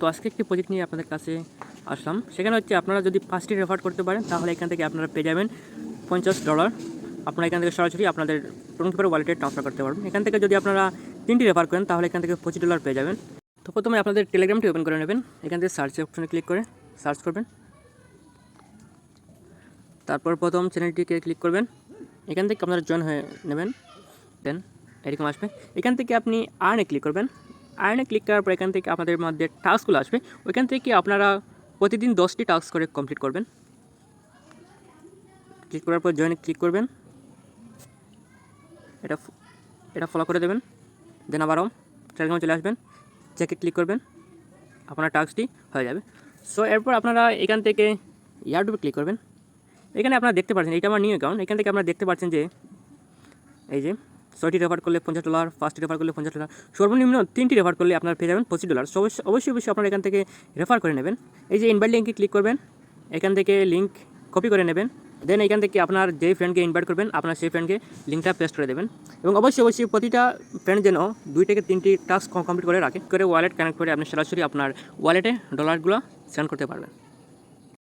তো আজকে একটি প্রজেক্ট নিয়ে আপনাদের কাছে আসলাম। সেখানে হচ্ছে আপনারা যদি পাঁচটি রেফার করতে পারেন, তাহলে এখান থেকে আপনারা পেয়ে যাবেন পঞ্চাশ ডলার আপনারা এখান থেকে সরাসরি আপনাদের টোয়েন্টি ফোর ওয়ালেটে ট্রান্সফার করতে পারবেন। এখান থেকে যদি আপনারা তিনটি রেফার করেন, তাহলে এখান থেকে পঁচিশ ডলার পেয়ে যাবেন। তো প্রথমে আপনাদের টেলিগ্রামটি ওপেন করে নেবেন। এখান থেকে সার্চ অপশনে ক্লিক করে সার্চ করবেন। তারপর প্রথম চ্যানেলটিকে ক্লিক করবেন। এখান থেকে আপনারা জয়েন হয়ে নেবেন। দেন এরকম আসবে। এখান থেকে আপনি আর্নে ক্লিক করবেন। আর্নে ক্লিক করার পর এখান থেকে আপনাদের মধ্যে টাস্কগুলো আসবে। ওইখান থেকে আপনারা প্রতিদিন দশটি টাস্ক করে কমপ্লিট করবেন। ক্লিক করার পর জয়েনে ক্লিক করবেন। এটা এটা ফলো করে দেবেন। দেন আবারও টেলিগ্রামে চলে আসবেন। চেকে ক্লিক করবেন। আপনার টাস্কটি হয়ে যাবে। সো এরপর আপনারা এখান থেকে ইয়ারটুবে ক্লিক করবেন। এখানে আপনারা দেখতে পাচ্ছেন এটা আমার নিউ অ্যাকাউন্ট এখান থেকে আপনারা দেখতে পাচ্ছেন যে, এই যে ছয়টি রেফার করলে পঞ্চাশ ডলার ফার্স্টটি রেফার করলে পঞ্চাশ ডলার সর্বনিম্ন তিনটি রেফার করলে আপনার পেয়ে যাবেন পঁচিশ ডলার অবশ্যই অবশ্যই অবশ্যই আপনারা এখান থেকে রেফার করে নেবেন। এই যে ইনভাইট লিঙ্কে ক্লিক করবেন, এখান থেকে লিঙ্ক কপি করে নেবেন। দেন এখান থেকে আপনার যেই ফ্রেন্ডকে ইনভাইট করবেন, আপনার সেই ফ্রেন্ডকে লিঙ্কটা পেস্ট করে দেবেন। এবং অবশ্যই অবশ্যই প্রতিটা ফ্রেন্ড যেন দুই থেকে তিনটি টাস্ক কমপ্লিট করে রাখে, করে ওয়ালেট কানেক্ট করে আপনি সরাসরি আপনার ওয়ালেটে ডলারগুলো সেন্ড করতে পারবেন।